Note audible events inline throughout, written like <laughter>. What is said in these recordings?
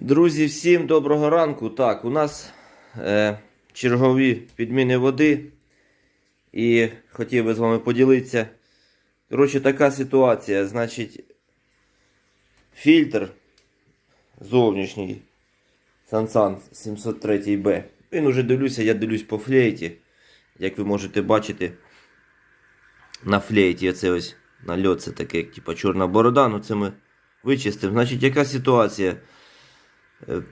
Друзі, всім доброго ранку. Так, у нас е, чергові підміни води. І хотів би з вами поділитися. Коротше, така ситуація. Значить, фільтр зовнішній Sansan 703B. Він уже дивлюся, я дивлюсь по флейті. Як ви можете бачити, на флейті це ось нальот, це таке, як типа чорна борода. Ну це ми вичистимо. Значить, яка ситуація? Е,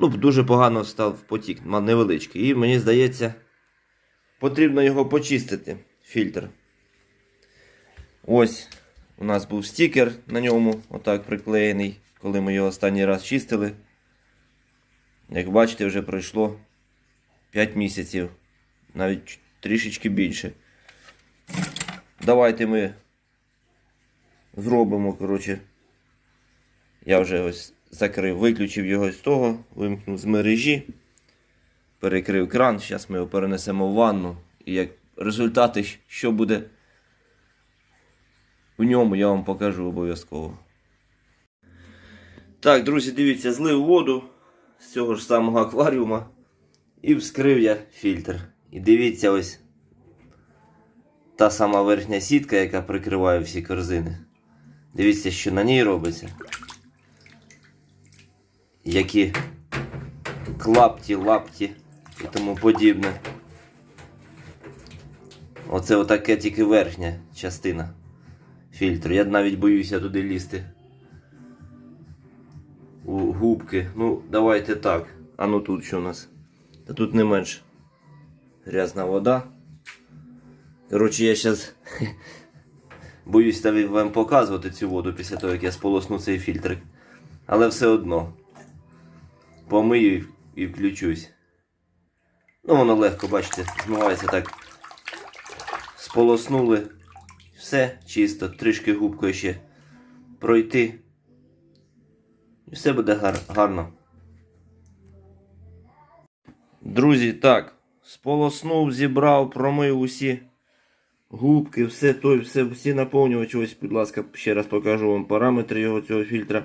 ну, дуже погано став потік, невеличкий. І мені здається, потрібно його почистити, фільтр. Ось у нас був стікер на ньому, отак приклеєний, коли ми його останній раз чистили. Як бачите, вже пройшло 5 місяців, навіть трішечки більше. Давайте ми зробимо, коротше. Я вже ось закрив, виключив його з того, вимкнув з мережі, перекрив кран. Зараз ми його перенесемо в ванну. І як результати, що буде в ньому, я вам покажу обов'язково. Так, друзі, дивіться, злив воду з цього ж самого акваріума і вскрив я фільтр. І дивіться ось та сама верхня сітка, яка прикриває всі корзини. Дивіться, що на ній робиться які клапті, лапті і тому подібне. Оце отаке тільки верхня частина фільтру. Я навіть боюся туди лізти. У губки. Ну, давайте так. А ну тут що у нас? Та тут не менш грязна вода. Коротше, я зараз <laughs> боюсь вам показувати цю воду після того, як я сполосну цей фільтр. Але все одно помию і включусь. Ну, воно легко, бачите, змивається так. Сполоснули. Все чисто, трішки губкою ще пройти. І все буде гар- гарно. Друзі, так, сполоснув, зібрав, промив усі губки, все той, все, всі наповнювачі. Ось, будь ласка, ще раз покажу вам параметри його цього фільтра.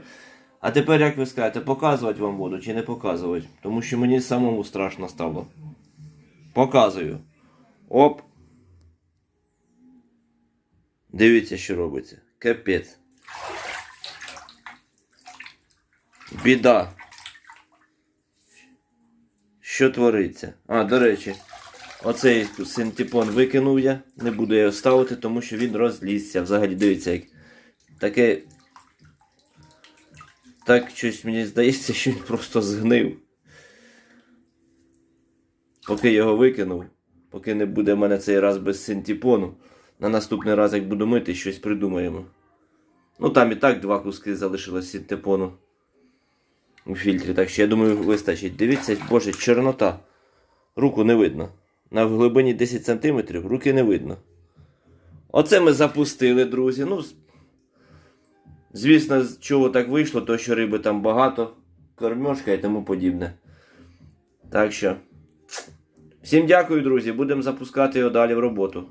А тепер як ви скажете, показувати вам воду чи не показувати? Тому що мені самому страшно стало. Показую. Оп. Дивіться, що робиться. Капець. Біда. Що твориться? А, до речі, оцей синтепон викинув я. Не буду його ставити, тому що він розлізся. Взагалі, дивіться, як таке так щось мені здається, що він просто згнив. Поки його викинув, поки не буде в мене цей раз без синтепону, на наступний раз, як буду мити, щось придумаємо. Ну там і так два куски залишилось синтепону у фільтрі, так що я думаю, вистачить. Дивіться, боже, чорнота. Руку не видно. На глибині 10 см руки не видно. Оце ми запустили, друзі. Ну, Звісно, з чого так вийшло, то що риби там багато, кормежка і тому подібне. Так що. Всім дякую, друзі. Будемо запускати його далі в роботу.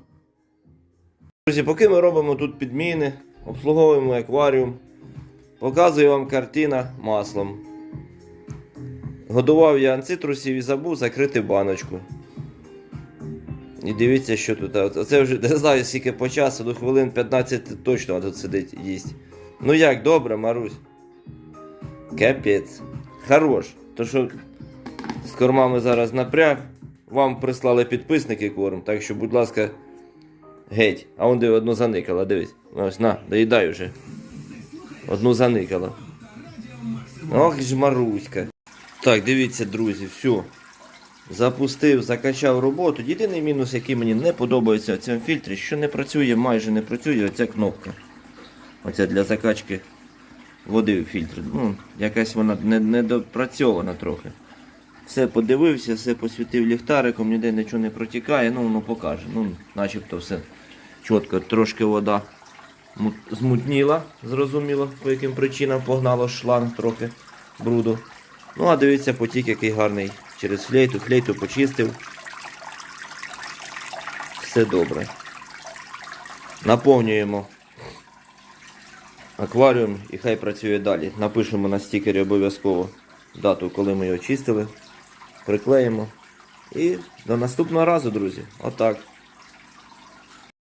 Друзі, поки ми робимо тут підміни, обслуговуємо акваріум, показую вам картина маслом. Годував я анцитрусів і забув закрити баночку. І дивіться, що тут. Оце вже <laughs> не знаю, скільки по часу, до хвилин 15 точно тут сидить їсть. Ну як, добре, Марусь? Капець. Хорош. То що з кормами зараз напряг. Вам прислали підписники корм, так що, будь ласка, геть. А он де одну заникала, дивись. Ось на, доїдай вже. Одну заникала. Ох ж Маруська. Так, дивіться, друзі, все. Запустив, закачав роботу. Єдиний мінус, який мені не подобається в цьому фільтрі, що не працює, майже не працює оця кнопка. Оця для закачки води в фільтр. Ну, якась вона не, недопрацьована трохи. Все подивився, все посвітив ліхтариком, ніде нічого не протікає, ну воно покаже. Ну, начебто все чітко. Трошки вода змутніла, зрозуміло, по яким причинам погнало шланг трохи бруду. Ну, а дивіться, потік який гарний через флейту, флейту почистив. Все добре. Наповнюємо акваріум і хай працює далі. Напишемо на стікері обов'язково дату, коли ми його чистили, приклеїмо. І до наступного разу, друзі. Отак.